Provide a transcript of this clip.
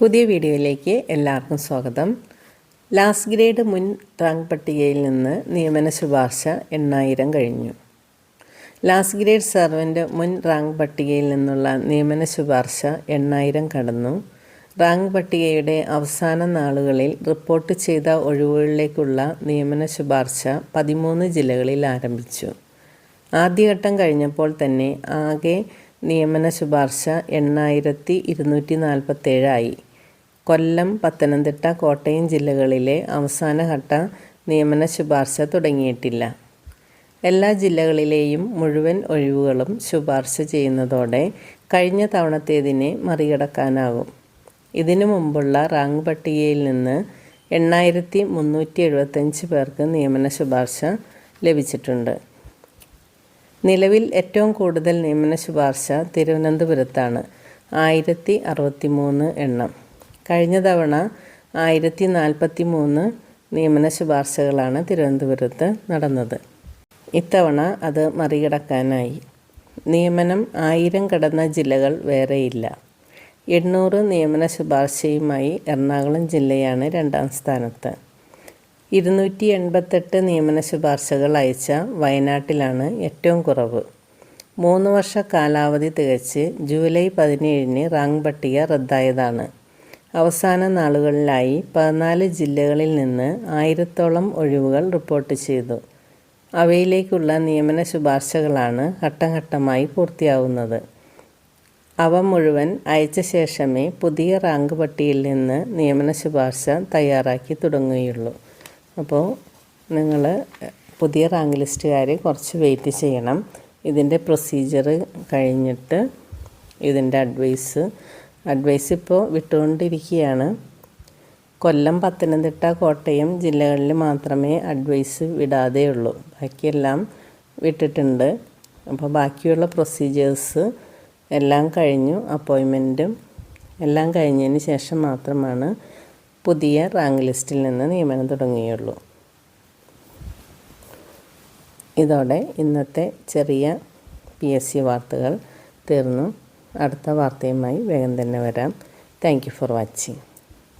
പുതിയ വീഡിയോയിലേക്ക് എല്ലാവർക്കും സ്വാഗതം. ലാസ്റ്റ് ഗ്രേഡ് മുൻ റാങ്ക് പട്ടികയിൽ നിന്ന് നിയമന ശുപാർശ എണ്ണായിരം കഴിഞ്ഞു. ലാസ്റ്റ് ഗ്രേഡ് സെർവന്റ് മുൻ റാങ്ക് പട്ടികയിൽ നിന്നുള്ള നിയമന ശുപാർശ എണ്ണായിരം കടന്നു. റാങ്ക് പട്ടികയുടെ അവസാന നാളുകളിൽ റിപ്പോർട്ട് ചെയ്ത ഒഴിവുകളിലേക്കുള്ള നിയമന ശുപാർശ പതിമൂന്ന് ജില്ലകളിൽ ആരംഭിച്ചു. ആദ്യഘട്ടം കഴിഞ്ഞപ്പോൾ തന്നെ ആകെ നിയമന ശുപാർശ എണ്ണായിരത്തി ഇരുന്നൂറ്റി നാൽപ്പത്തേഴായി കൊല്ലം പത്തനംതിട്ട കോട്ടയം ജില്ലകളിലെ അവസാനഘട്ട നിയമന ശുപാർശ തുടങ്ങിയിട്ടില്ല. എല്ലാ ജില്ലകളിലെയും മുഴുവൻ ഒഴിവുകളും ശുപാർശ ചെയ്യുന്നതോടെ കഴിഞ്ഞ തവണത്തേതിനെ മറികടക്കാനാകും. ഇതിനു മുമ്പുള്ള റാങ്ക് പട്ടികയിൽ നിന്ന് എണ്ണായിരത്തി മുന്നൂറ്റി എഴുപത്തഞ്ച് പേർക്ക് നിയമന ശുപാർശ ലഭിച്ചിട്ടുണ്ട്. നിലവിൽ ഏറ്റവും കൂടുതൽ നിയമന ശുപാർശ തിരുവനന്തപുരത്താണ്. ആയിരത്തി അറുപത്തി മൂന്ന് എണ്ണം. കഴിഞ്ഞ തവണ ആയിരത്തി നാൽപ്പത്തി മൂന്ന് നിയമന ശുപാർശകളാണ് തിരുവനന്തപുരത്ത് നടന്നത്. ഇത്തവണ അത് മറികടക്കാനായി. നിയമനം ആയിരം കടന്ന ജില്ലകൾ വേറെയില്ല. എണ്ണൂറ് നിയമന ശുപാർശയുമായി എറണാകുളം ജില്ലയാണ് രണ്ടാം സ്ഥാനത്ത്. ഇരുന്നൂറ്റി എൺപത്തെട്ട് നിയമന ശുപാർശകൾ അയച്ച വയനാട്ടിലാണ് ഏറ്റവും കുറവ്. മൂന്ന് വർഷ കാലാവധി തികച്ച് ജൂലൈ പതിനേഴിന് റാങ്ക് പട്ടിക റദ്ദായതാണ്. അവസാന നാളുകളിലായി പതിനാല് ജില്ലകളിൽ നിന്ന് ആയിരത്തോളം ഒഴിവുകൾ റിപ്പോർട്ട് ചെയ്തു. അവയിലേക്കുള്ള നിയമന ശുപാർശകളാണ് ഘട്ടംഘട്ടമായി പൂർത്തിയാവുന്നത്. അവ മുഴുവൻ അയച്ച ശേഷമേ പുതിയ റാങ്ക് പട്ടിയിൽ നിന്ന് നിയമന ശുപാർശ തയ്യാറാക്കി തുടങ്ങുകയുള്ളൂ. അപ്പോൾ നിങ്ങൾ പുതിയ റാങ്ക് ലിസ്റ്റുകാർ കുറച്ച് വെയിറ്റ് ചെയ്യണം. ഇതിന്റെ പ്രൊസീജിയർ കഴിഞ്ഞിട്ട് ഇതിന്റെ അഡ്വൈസ് അഡ്വൈസ് ഇപ്പോൾ വിട്ടുകൊണ്ടിരിക്കുകയാണ്. കൊല്ലം പത്തനംതിട്ട കോട്ടയം ജില്ലകളിൽ മാത്രമേ അഡ്വൈസ് വിടാതെ ഉള്ളൂ ബാക്കിയെല്ലാം വിട്ടിട്ടുണ്ട്. അപ്പോൾ ബാക്കിയുള്ള പ്രൊസീജിയേഴ്സ് എല്ലാം കഴിഞ്ഞു അപ്പോയിൻമെന്റും എല്ലാം കഴിഞ്ഞതിന് ശേഷം മാത്രമാണ് പുതിയ റാങ്ക് ലിസ്റ്റിൽ നിന്ന് നിയമനം തുടങ്ങുകയുള്ളൂ. ഇതോടെ ഇന്നത്തെ ചെറിയ പി എസ് സി വാർത്തകൾ തീർന്നു. അടുത്ത വാർത്തയുമായി വേഗം തന്നെ വരാം. Thank for watching